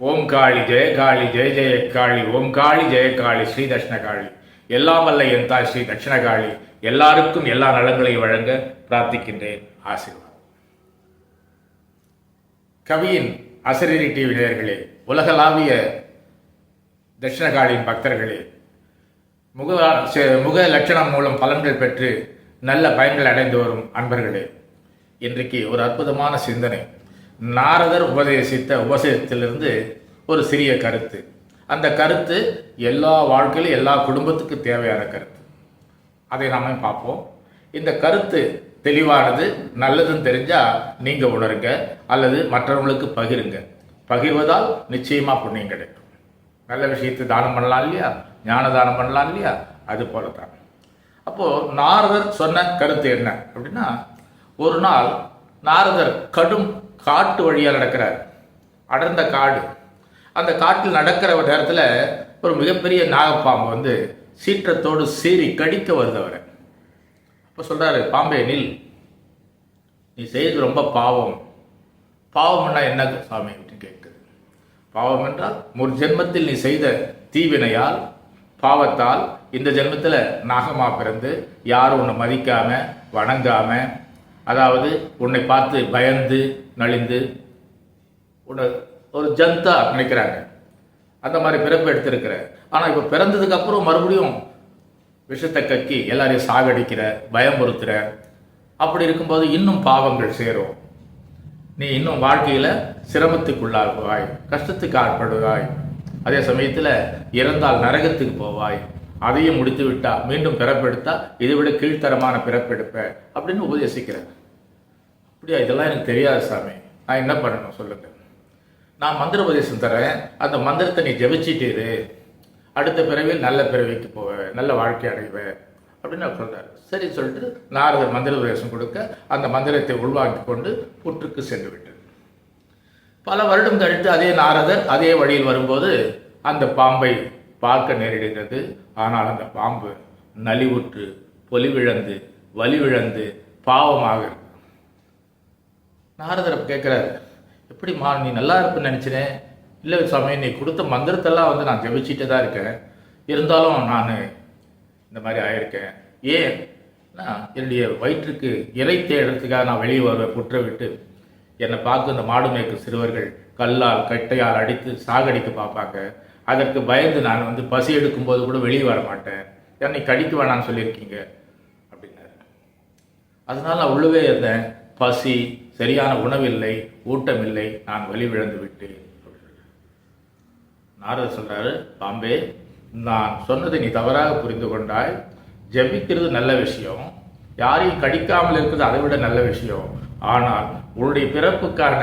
ஓம் காளி ஜெயகாளி ஜெய ஜெயக்காளி ஓம் காளி ஜெயகாளி ஸ்ரீ தட்சிணகாளி எல்லாம் வல்ல என் தாய் ஸ்ரீ தட்சிணகாளி எல்லாருக்கும் எல்லா நலங்களையும் வழங்க பிரார்த்திக்கின்றேன். ஆசீர்வாதம். கவியின் அசரீரி டிவி நேயர்களே உலகளாவிய தட்சிணகாளியின் பக்தர்களே முக முக லட்சணம் மூலம் பலன்கள் பெற்று நல்ல பயன்கள் அடைந்து வரும் அன்பர்களே இன்றைக்கு ஒரு அற்புதமான சிந்தனை. நாரதர் உபதேசித்த உபதேசத்திலிருந்து ஒரு சிறிய கருத்து. அந்த கருத்து எல்லா வாழ்க்கையிலும் எல்லா குடும்பத்துக்கும் தேவையான கருத்து. அதை நாம பார்ப்போம். இந்த கருத்து தெளிவானது நல்லதுன்னு தெரிஞ்சால் நீங்கள் உணருங்க அல்லது மற்றவங்களுக்கு பகிருங்க. பகிர்வதால் நிச்சயமாக புண்ணியம் கிடைக்கும். நல்ல விஷயத்தை தானம் பண்ணலாம் இல்லையா? ஞான தானம் பண்ணலாம் இல்லையா? அது போல தான் அப்போது நாரதர் சொன்ன கருத்து என்ன அப்படின்னா ஒரு நாள் நாரதர் கடும் காட்டு வழியாக நடக்கிறார். அடர்ந்த காடு. அந்த காட்டில் நடக்கிற ஒரு நேரத்தில் ஒரு மிகப்பெரிய நாகப்பாம்பு வந்து சீற்றத்தோடு சீறி கடிக்க வருது அவரை. அப்போ சொல்கிறாரு பாம்பே நில். நீ செய்தது ரொம்ப பாவம். பாவம்னா என்ன சாமி? அப்படின்னு கேட்குது. பாவம் என்றால் ஒரு ஜென்மத்தில் நீ செய்த தீவினையால் பாவத்தால் இந்த ஜென்மத்தில் நாகமாக பிறந்து யாரும் உன்னை மதிக்காமல் வணங்காமல் அதாவது உன்னை பார்த்து பயந்து நலிந்து உன்னை ஒரு ஜந்தா நினைக்கிறாங்க. அந்த மாதிரி பிறப்பு எடுத்திருக்கிற. ஆனால் இப்போ பிறந்ததுக்கு அப்புறம் மறுபடியும் விஷத்தை கக்கி எல்லாரையும் சாகடிக்கிற பயமுறுத்துற. அப்படி இருக்கும்போது இன்னும் பாவங்கள் சேரும். நீ இன்னும் வாழ்க்கையில் சிரமத்துக்குள்ளாகுவாய் கஷ்டத்துக்கு ஆட்படுவாய். அதே சமயத்தில் இறந்தால் நரகத்துக்கு போவாய். அதையும் முடித்து விட்டா மீண்டும் பிறப்பெடுத்தா இதை விட கீழ்த்தரமான பிறப்பெடுப்ப அப்படின்னு உபதேசிக்கிறார். அப்படியா? இதெல்லாம் எனக்கு தெரியாது சாமி. நான் என்ன பண்ணணும் சொல்லுங்க. நான் மந்திர உபதேசம் தரேன். அந்த மந்திரத்தை நீ ஜெபிச்சிட்டே இரு. அடுத்த பிறவியில் நல்ல பிறவிக்கு போவேன் நல்ல வாழ்க்கை அடைவேன் அப்படின்னு அவர் சொல்றாரு. சரி சொல்லிட்டு நாரதர் மந்திர உபதேசம் கொடுக்க அந்த மந்திரத்தை உள்வாங்கி கொண்டு புற்றுக்கு சென்று விட்டது பல வருடம் கழித்து அதே நாரதர் அதே வழியில் வரும்போது அந்த பாம்பை பார்க்க நேரிடுகிறது. ஆனால் அந்த பாம்பு நலிவுற்று பொலிவிழந்து வலிவிழந்து பாவமாக இருக்கு. நாரதர் கேட்குறாரு எப்படிம்மா நீ நல்லா இருப்புன்னு நினச்சினேன் இல்லை சுவாமி நீ கொடுத்த மந்திரத்தெல்லாம் வந்து நான் ஜெபிச்சிட்டே தான் இருக்கேன். இருந்தாலும் நான் இந்த மாதிரி ஆயிருக்கேன். ஏன்? நான் என்னுடைய வயிற்றுக்கு இறை தேடுறதுக்காக நான் வெளியே வருவேன். புற்ற விட்டு என்னை பார்த்து இந்த மாடு மேய்க்கும் சிறுவர்கள் கல்லால் கட்டையால் அடித்து சாகடிக்க பார்ப்பாங்க. அதற்கு பயந்து நான் வந்து பசி எடுக்கும்போது கூட வெளியே வர மாட்டேன் என்னை கடிக்க வேணாம்னு சொல்லியிருக்கீங்க அப்படின்னாரு. அதனால் நான் உள்ளவே இருந்தேன். பசி சரியான உணவில்லை ஊட்டமில்லை நான் வலி விழுந்து விட்டேன். நாரதர் சொல்கிறாரு பாம்பே நான் சொன்னதை நீ தவறாக புரிந்து கொண்டாய். ஜபிக்கிறது நல்ல விஷயம். யாரையும் கடிக்காமல் இருக்கிறது அதை விட நல்ல விஷயம். ஆனால் உன்னுடைய பிறப்புக்கான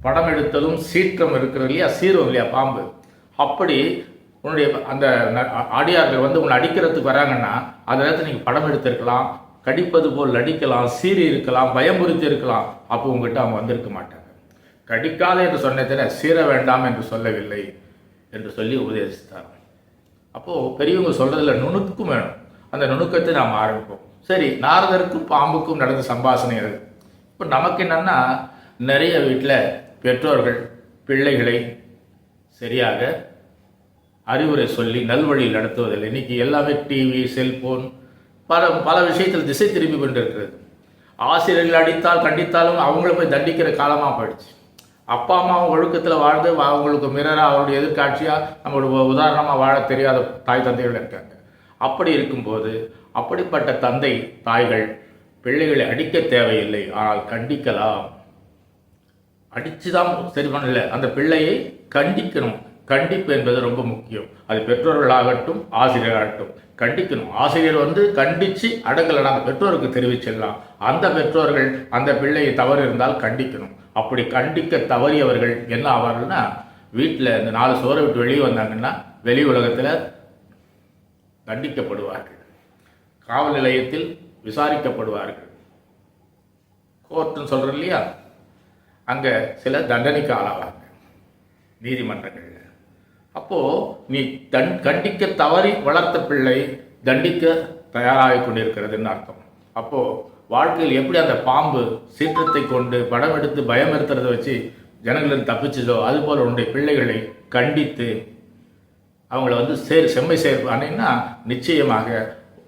படம் எடுத்ததும் சீற்றம் இருக்கிறது இல்லையா? சீரும் இல்லையா? பாம்பு. அப்படி உன்னுடைய அந்த ந- ஆடியார்கள் வந்து உன்னை அடிக்கிறதுக்கு வராங்கன்னா அந்த நேரத்தில் நீங்கள் படம் எடுத்திருக்கலாம் கடிப்பது போல் அடிக்கலாம் சீறி இருக்கலாம் பயமுறுத்தி இருக்கலாம். அப்போ உங்ககிட்ட அவங்க வந்திருக்க மாட்டாங்க. கடிக்காத என்று சொன்னதின சீர வேண்டாம் என்று சொல்லவில்லை என்று சொல்லி உபதேசித்தார் அப்போது பெரியவங்க சொல்கிறதுல நுணுக்கும் வேணும். அந்த நுணுக்கத்தை நாம் ஆரம்பிப்போம். சரி நாரதருக்கும் பாம்புக்கும் நடந்த சம்பாஷணை அது இப்போ நமக்கு என்னென்னா நிறைய வீட்டில் பெற்றோர்கள் பிள்ளைகளை சரியாக அறிவுரை சொல்லி நல்வழியில் நடத்துவதில்லை. இன்னைக்கு எல்லாமே டிவி செல்போன் பல பல விஷயத்தில் திசை திரும்பி கொண்டிருக்கிறது. ஆசிரியர்கள் அடித்தால் கண்டித்தாலும் அவங்கள போய் தண்டிக்கிற காலமாக போயிடுச்சு. அப்பா அம்மா ஒழுக்கத்தில் வாழ்ந்து அவங்களுக்கு மிரராக அவருடைய எதிர்காட்சியாக நம்மளோட உதாரணமாக வாழ தெரியாத தாய் தந்தைகள் இருக்காங்க. அப்படி இருக்கும்போது அப்படிப்பட்ட தந்தை தாய்கள் பிள்ளைகளை அடிக்க தேவையில்லை. ஆனால் கண்டிக்கலாம். அடித்து தான் சரி பண்ணல. அந்த பிள்ளையை கண்டிக்கணும். கண்டிப்பு என்பது ரொம்ப முக்கியம். அது பெற்றோர்களாகட்டும் ஆசிரியராகட்டும் கண்டிக்கணும். ஆசிரியர் வந்து கண்டித்து அடங்கலைன்னா அந்த பெற்றோருக்கு தெரிவிச்சிடலாம். அந்த பெற்றோர்கள் அந்த பிள்ளையை தவறு இருந்தால் கண்டிக்கணும். அப்படி கண்டிக்க தவறியவர்கள் என்ன ஆவார்கள்னா வீட்டில் இந்த நாலு சோறை விட்டு வெளியே வந்தாங்கன்னா வெளி உலகத்தில் தண்டிக்கப்படுவார்கள். காவல் நிலையத்தில் விசாரிக்கப்படுவார்கள். கோர்ட்டுன்னு சொல்கிறோம் இல்லையா? அங்கே சில தண்டனைக்கு ஆளாவாங்க நீதிமன்றங்களில். அப்போது நீ தன் கண்டிக்க தவறி வளர்த்த பிள்ளை தண்டிக்க தயாராகி கொண்டிருக்கிறதுன்னு அர்த்தம். அப்போது வாழ்க்கையில் எப்படி அந்த பாம்பு சீற்றத்தை கொண்டு படம் எடுத்து பயமுறுத்துறதை வச்சு ஜனங்களின் தப்பிச்சதோ அதுபோல் உன்னுடைய பிள்ளைகளை கண்டித்து அவங்கள வந்து சேர் செம்மை சேர்ப்பானீங்கன்னா நிச்சயமாக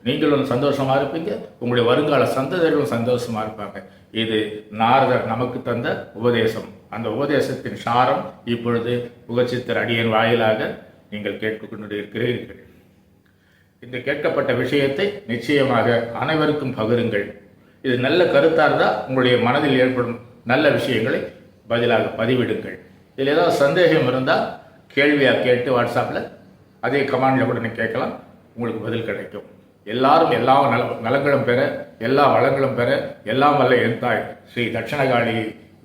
நீங்களும் சந்தோஷமாக இருப்பீங்க உங்களுடைய வருங்கால சந்ததிகளும் சந்தோஷமாக இருப்பாங்க. இது நாரதர் நமக்கு தந்த உபதேசம். அந்த உபதேசத்தின் சாரம் இப்பொழுது புகச்சித்தர் அடியன் வாயிலாக நீங்கள் கேட்டுக்கொண்டு இருக்கிறீர்கள். இந்த கேட்கப்பட்ட விஷயத்தை நிச்சயமாக அனைவருக்கும் பகிருங்கள். இது நல்ல கருத்தாக இருந்தால் உங்களுடைய மனதில் ஏற்படும் நல்ல விஷயங்களை பதிலாக பதிவிடுங்கள். இதில் ஏதாவது சந்தேகம் இருந்தால் கேள்வியாக கேட்டு வாட்ஸ்அப்பில் அதே கமாண்டில் கூட நீங்கள் கேட்கலாம். உங்களுக்கு பதில் கிடைக்கும். எல்லாரும் எல்லா நல நலங்களும் பெற எல்லா வளங்களும் பெற எல்லாம் வல்ல எழுத்தாய் ஸ்ரீ தட்சிணகாளி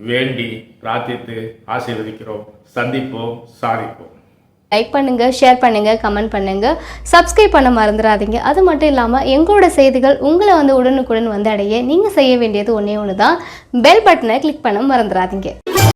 வேண்டி பிரார்த்தித்து ஆசீர்வதிக்கிறோம். சந்திப்போம் சாதிப்போம். லைக் பண்ணுங்க ஷேர் பண்ணுங்க கமெண்ட் பண்ணுங்க. சப்ஸ்கிரைப் பண்ண மறந்துடாதீங்க. அது மட்டும் இல்லாமல் எங்களோட செய்திகள் உங்களை வந்து உடனுக்குடன் வந்து அடைய நீங்கள் செய்ய வேண்டியது ஒன்றே ஒன்று தான் பெல் பட்டனை கிளிக் பண்ண மறந்துடாதீங்க.